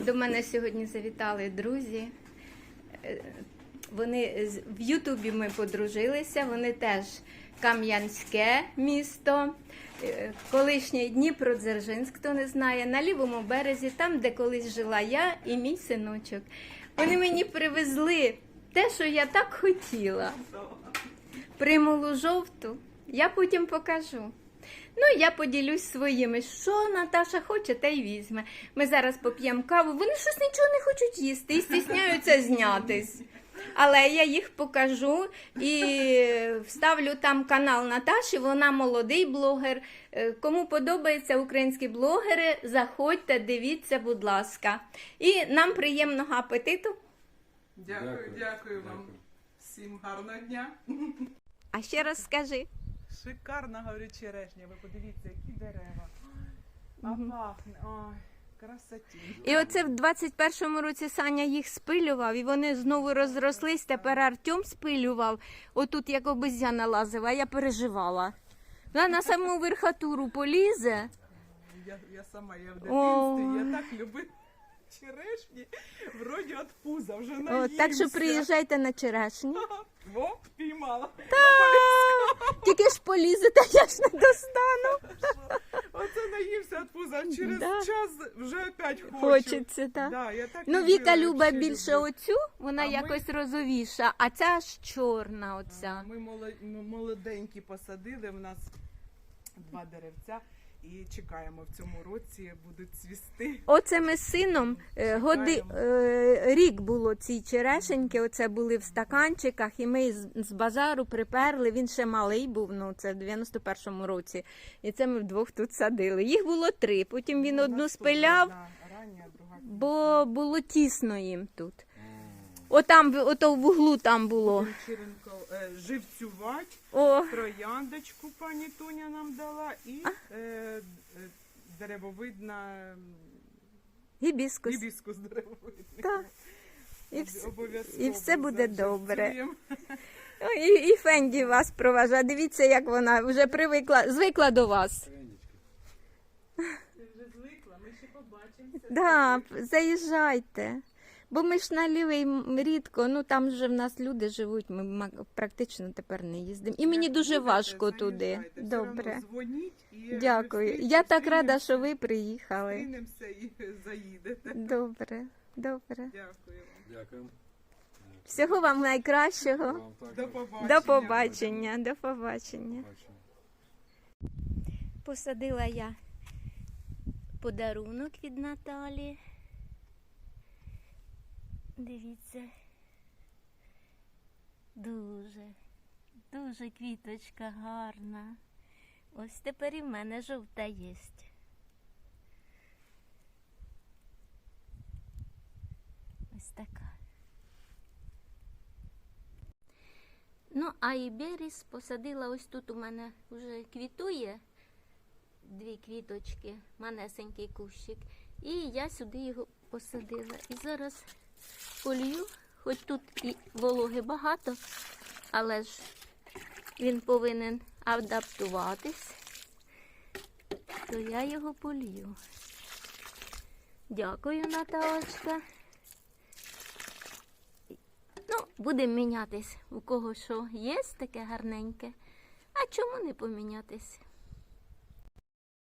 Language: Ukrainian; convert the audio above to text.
До мене сьогодні завітали друзі. Е, Вони в Ютубі ми подружилися. Вони теж Кам'янське місто, е, колишній Дніпродзержинськ, хто не знає, на лівому березі, там, де колись жила я і мій синочок. Вони мені привезли те, що я так хотіла. Примулу жовту. Я потім покажу. Ну, я поділюсь своїми. Що Наташа хоче, те й візьме. Ми зараз поп'ємо каву. Вони щось нічого не хочуть їсти і стісняються знятись. Але я їх покажу і вставлю там канал Наташі. Вона молодий блогер. Е, Кому подобаються українські блогери, заходьте, дивіться, будь ласка. І нам приємного апетиту. Дякую, Дякую. дякую, вам. Дякую. Всім гарного дня. А ще раз скажи. Шикарна, говорю, черешня. Ви подивіться, які дерева. А пахне. Ой, красоті. І оце в 21-му році Саня їх спилював, і вони знову розрослись. Тепер Артем спилював. Отут як обезьяна лазила, а я переживала. Вона на саму верхатуру полізе. Я, я сама, я в дитинстві, я так любила черешні. Вроді от пуза вже О, так що приїжджайте на черешні. Во, полізете, я ж не достану. Оце наївся пуза. Через Да. час вже опять хочу. Хочеться, так. Да, я так Ну, Віка любить вообще більше люблю. оцю, вона А ми- якось розовіша, а ця ж чорна оця. Ми моло- ми молоденькі посадили. В нас два деревця. І чекаємо в цьому році будуть цвісти. Оце ми з сином е, годи, е, рік було ці черешеньки, оце були в стаканчиках, і ми з, з базару приперли. Він ще малий був, ну це в 91-му році. І це ми вдвох тут садили. Їх було три. Потім він Ну, одну спиляв, бо було тісно їм тут. Отам, ото в углу там було. Черенко е, живцювать, О, трояндочку пані Тоня нам дала і е, е, деревовидна гібіскус. гібіскус деревовидний. Так. І, вс- Обов'язково і все буде добре. О, і, і Фенді вас проважає. Дивіться, як вона вже привикла, звикла до вас. Ти вже звикла, ми ще побачимося. Да, заїжджайте. Бо ми ж на лівий рідко, ну там же в нас люди живуть, ми ма- практично тепер не їздимо. І мені дуже важко туди. Добре. дзвоніть і Дякую. Я так рада, що ви приїхали. Зустрінемося і заїдете. Добре, добре. Дякую вам. Дякую. Всього вам найкращого. Вам. До побачення. До побачення, до побачення. Бачимо. Посадила я подарунок від Наталі. Дивіться. Дуже, дуже квіточка гарна. Ось тепер і в мене жовта єсть. Ось така. Ну, а Іберіс посадила ось тут у мене вже квітує дві квіточки, манесенький кущик. І я сюди його посадила. І зараз полью, хоч тут і вологи багато, але ж він повинен адаптуватись, то я його полью. Дякую, Наталочка. Ну, будемо мінятись. У кого що є таке гарненьке. А чому не помінятись?